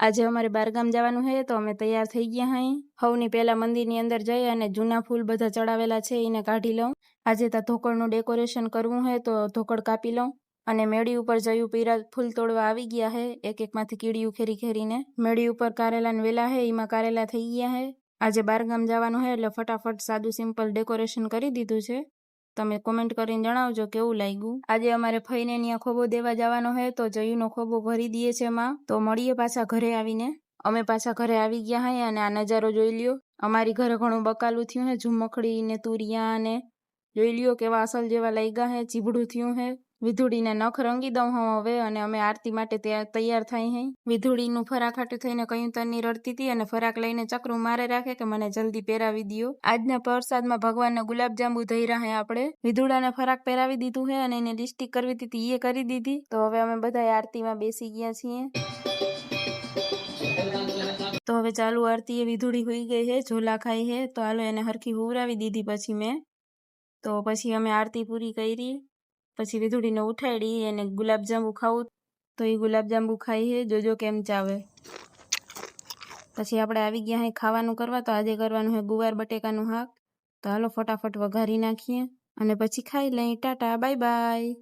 આજે અમારે બારગામ જવાનું છે, તો અમે તૈયાર થઈ ગયા હઈ. હવની પહેલા મંદિરની અંદર જઈ અને જૂના ફૂલ બધા ચડાવેલા છે, એને કાઢી લઉં. આજે ત્યાં ધોકડનું ડેકોરેશન કરવું છે તો ધોકડ કાપી લઉં. અને મેળી ઉપર જયું પીરા ફૂલ તોડવા આવી ગયા હે એક એકમાંથી કીડી ખેરી ખેરીને. મેળી ઉપર કારેલાને વેલા હે, એમાં કારેલા થઈ ગયા હે. આજે બારગામ જવાનું હે, એટલે ફટાફટ સાદું સિમ્પલ ડેકોરેશન કરી દીધું છે. તમે કોમેન્ટ કરીને જણાવજો કેવું લાગ્યું? આજે અમારે ફઈને ત્યાં ખોબો દેવા જવાનો હે, તો જયુનો ખોબો ભરી દઈએ છે માં. તો મળીએ પાછા ઘરે આવીને. અમે પાછા ઘરે આવી ગયા હે અને આ નજારો જોઈ લ્યો. અમારી ઘરે ઘણું બકાલું થયું હે ઝુમખડી ને તુરિયા ને જોઈ લ્યો કેવા અસલ જેવા લાગ્યા હે, ચીબડું થયું હે. વિધુડીને નખ રંગી દઉં હું હવે અને અમે આરતી માટે ત્યાં તૈયાર થઈ હઈ. વિધુડીનું ફરાક હાટું થઈને કયું તરની રડતી હતી અને ફરાક લઈને ચક્રું મારે રાખે કે મને જલ્દી પહેરાવી દ્યો. આજના પ્રસાદમાં ભગવાનને ગુલાબજાંબુ થઈ હે આપણે. વિધુડાને ફરાક પહેરાવી દીધું હે અને એને લિસ્ટિક કરવી હતી એ કરી દીધી. તો હવે અમે બધા આરતીમાં બેસી ગયા છીએ. તો હવે ચાલુ આરતી એ વિધુડી હોઈ ગઈ હે, ઝોલા ખાઈ હે. તો હાલો એને હરખી હુવરાવી દીધી પછી મેં. તો પછી અમે આરતી પૂરી કરી. પછી વીજળીને ઉઠાડી અને ગુલાબજાંબુ ખાવું તો એ ગુલાબજાંબુ ખાઈ છે જોજો કેમ ચાવે. પછી આપણે આવી ગયા હે ખાવાનું કરવા, તો આજે કરવાનું છે ગુવાર બટેકાનું હાક. તો હાલો ફટાફટ વઘારી નાખીએ અને પછી ખાઈ લઈ ટાટા બાય બાય